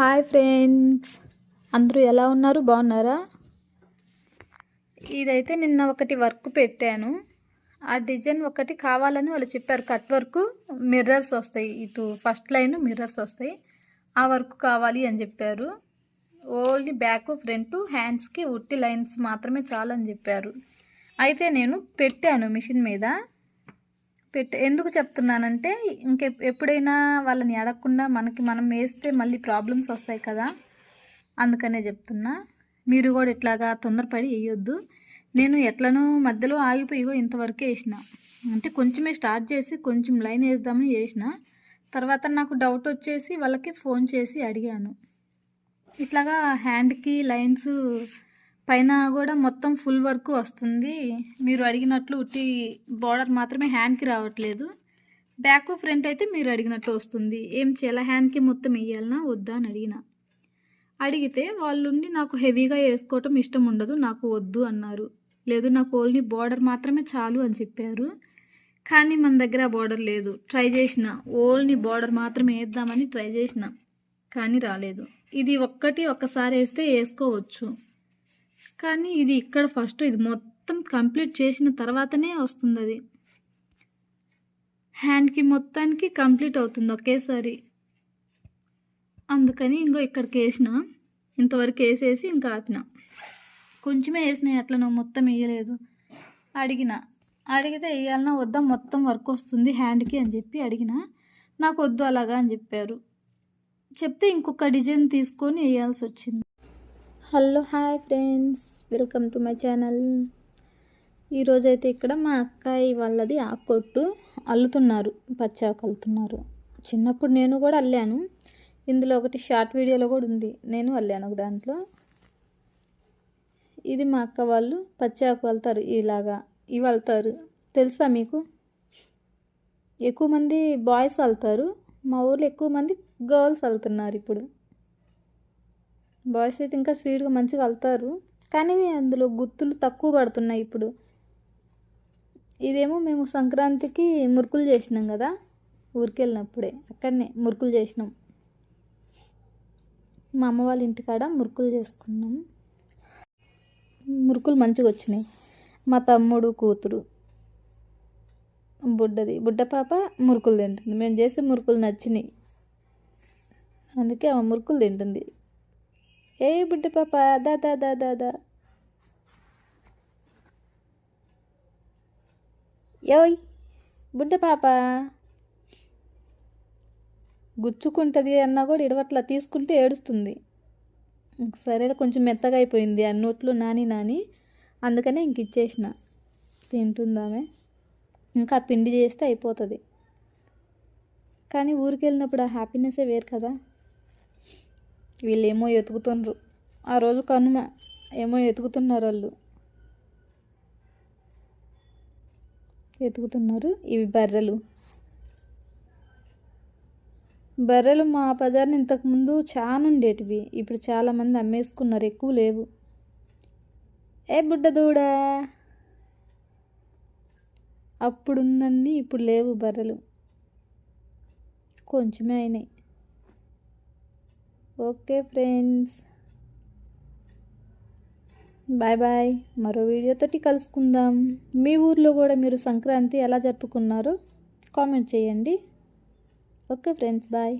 Hi friends. అందరూ ఎలా ఉన్నారు? బాగున్నారా? ఇదైతే నిన్న ఒకటి వర్క్ పెట్టాను. ఆ డిజైన్ ఒకటి కావాలని వాళ్ళు చెప్పారు. కట్ వర్క్ మిర్రర్స్ వస్తాయి. ఇటు ఫస్ట్ లైన్ మిర్రర్స్ వస్తాయి. ఆ వర్క్ కావాలి అని చెప్పారు. ఓన్లీ బ్యాక్ ఫ్రంట్ హ్యాండ్స్కి ఉట్టి లైన్స్ మాత్రమే చాలని అని చెప్పారు. అయితే నేను పెట్టాను మిషన్ మీద. పెట్ట ఎందుకు చెప్తున్నానంటే ఇంక ఎప్పుడైనా వాళ్ళని అడగకుండా మనకి మనం వేస్తే మళ్ళీ ప్రాబ్లమ్స్ వస్తాయి కదా అందుకనే చెప్తున్నా. మీరు కూడా ఇట్లాగా తొందరపడి వేయొద్దు. నేను ఎట్లనో మధ్యలో ఆగిపోయిగో ఇంతవరకే వేసిన. అంటే కొంచెమే స్టార్ట్ చేసి కొంచెం లైన్ వేద్దామని వేసిన. తర్వాత నాకు డౌట్ వచ్చేసి వాళ్ళకి ఫోన్ చేసి అడిగాను. ఇట్లాగా హ్యాండ్కి లైన్స్ పైన కూడా మొత్తం ఫుల్ వర్క్ వస్తుంది. మీరు అడిగినట్లు ఉట్టి బార్డర్ మాత్రమే హ్యాండ్కి రావట్లేదు. బ్యాక్ ఫ్రంట్ అయితే మీరు అడిగినట్లు వస్తుంది. ఏం చేయాలా? హ్యాండ్కి మొత్తం వేయాలనా వద్దా అని అడిగిన. అడిగితే వాళ్ళుండి నాకు హెవీగా వేసుకోవటం ఇష్టం ఉండదు నాకు వద్దు అన్నారు. లేదు నాకు ఓన్లీ బార్డర్ మాత్రమే చాలు అని చెప్పారు. కానీ మన దగ్గర బార్డర్ లేదు. ట్రై చేసిన. ఓన్లీ బార్డర్ మాత్రమే వేద్దామని ట్రై చేసిన. కానీ రాలేదు. ఇది ఒక్కటి ఒక్కసారి వేస్తే వేసుకోవచ్చు. కానీ ఇది ఇక్కడ ఫస్ట్ ఇది మొత్తం కంప్లీట్ చేసిన తర్వాతనే వస్తుంది అది హ్యాండ్కి మొత్తానికి కంప్లీట్ అవుతుంది ఒకేసారి. అందుకని ఇంకో ఇక్కడికి వేసిన. ఇంతవరకు వేసేసి ఇంకా ఆపిన. కొంచెమే వేసినాయి అట్లా మొత్తం వేయలేదు. అడిగిన. అడిగితే వేయాలన్నా వద్దా మొత్తం వర్క్ వస్తుంది హ్యాండ్కి అని చెప్పి అడిగిన. నాకు వద్దు అలాగా అని చెప్పారు. చెప్తే ఇంకొక డిజైన్ తీసుకొని వేయాల్సి వచ్చింది. Hello hi friends welcome to my channel. ఈరోజైతే ఇక్కడ మా అక్కాయి వాళ్ళది ఆ కొట్టు అల్లుతున్నారు పచ్చాకు అల్లుతున్నారు. చిన్నప్పుడు నేను కూడా అల్లాను ఇందులో ఒకటి షార్ట్ వీడియోలో కూడా ఉంది నేను అల్లాను ఒక దాంట్లో. ఇది మా అక్క వాళ్ళు పచ్చాకు వెళ్తారు ఇలాగా ఇవి వెళ్తారు తెలుసా మీకు? ఎక్కువ మంది బాయ్స్ వెళ్తారు మా ఊర్లో ఎక్కువ మంది గర్ల్స్ వెళ్తున్నారు ఇప్పుడు. బాయ్స్ అయితే ఇంకా స్పీడ్గా మంచిగా వెళ్తారు కానీ అందులో గుత్తులు తక్కువ పడుతున్నాయి ఇప్పుడు. ఇదేమో మేము సంక్రాంతికి మురుకులు చేసినాం కదా? ఊరికి వెళ్ళినప్పుడే అక్కడనే మురుకులు చేసినాం. మా అమ్మ వాళ్ళ ఇంటికాడ మురుకులు చేసుకున్నాం. మురుకులు మంచిగా వచ్చినాయి. మా తమ్ముడు కూతురు బుడ్డది. బుడ్డ పాప మురుకులు తింటుంది. మేము చేసే మురుకులు నచ్చినాయి. అందుకే ఆమె మురుకులు తింటుంది. ఏ బుడ్డ పాప? దా దా దా దా దా. యోయ్ బుడ్డ పాప. గుచ్చుకుంటుంది అన్నా కూడా ఇడవట్లా తీసుకుంటే ఏడుస్తుంది. సరే కొంచెం మెత్తగా అయిపోయింది అన్నోట్లు నాని నాని. అందుకనే ఇంక ఇచ్చేసిన. తింటుందామే. ఇంకా పిండి చేస్తే అయిపోతుంది. కానీ ఊరికి వెళ్ళినప్పుడు ఆ హ్యాపీనెస్సే వేరు కదా. వీళ్ళు ఏమో ఎతుకుతుండ్రు. ఆ రోజు కనుమ ఏమో ఎతుకుతున్నారు వాళ్ళు. ఎతుకుతున్నారు ఇవి బర్రెలు. బర్రెలు మా బజార్ని ఇంతకుముందు చాలా ఉండేటివి. ఇప్పుడు చాలామంది అమ్మేసుకున్నారు ఎక్కువ లేవు. ఏ బుడ్డ దూడా? అప్పుడున్నీ ఇప్పుడు లేవు బర్రెలు. కొంచెమే అయినాయి. Okay friends. Bye bye. మరో వీడియోతోటి కలుసుకుందాం. మీ ఊర్లో కూడా మీరు సంక్రాంతి ఎలా జరుపుకున్నారో కామెంట్ చేయండి. Okay friends bye.